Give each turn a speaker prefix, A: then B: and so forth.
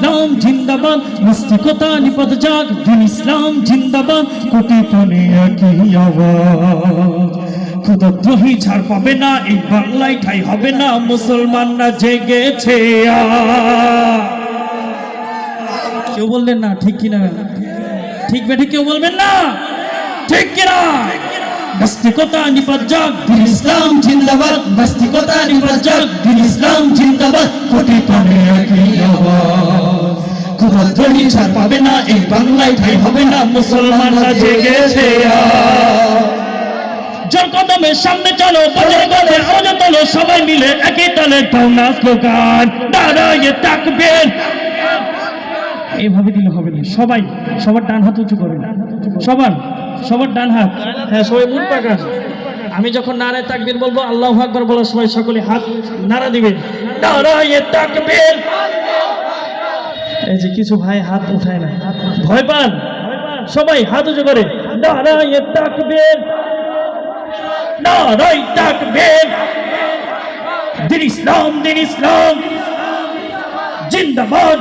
A: ইসলাম জিন্দাবাদ নাস্তিকতা নিপদ যাক, দিন ইসলাম জিন্দাবাদ, কোটি পনে একই আওয়াজ। ক্ষুদ্রদ্রোহী ছাড় পাবে না, এই বাংলায় ঠাই হবে না, মুসলমানরা জেগেছে কেউ বললেন না, ঠিক কিনা? ঠিক বেঠে কেউ বলবেন না? ঠিক কিনা? নাস্তিকতা নিপদ যাক দিন ইসলাম জিন্দাবাদ। নাস্তিকতা নিপদ যাক দিন ইসলাম জিন্দাবাদ। কোটি একই ক্ষুদ্রদ্রোহী ছাড় পাবে না এই বাংলায় ঠাই হবে না মুসলমানরা জেগেছে। জোর কদমের সামনে চলো বাজার গলে আওয়াজ তোলো সবাই মিলে একই তালে দাও না স্লোগান দাঁড়ায় তাকবেন এইভাবে দিলে হবে না। সবাই সবার ডান হাত উঁচু করবেন সবার। সবার ডান হাত। হ্যাঁ সবাই মুখ পাকান। আমি যখন নারায় তাকবীর বলব, আল্লাহ আকবার বলার সময় সকলে হাত নাড়া দিবেন। এই যে কিছু ভাই হাত উঠায় না। ভয় পান? সবাই হাত উঁচু করে। নারায় জিন্দাবাদ।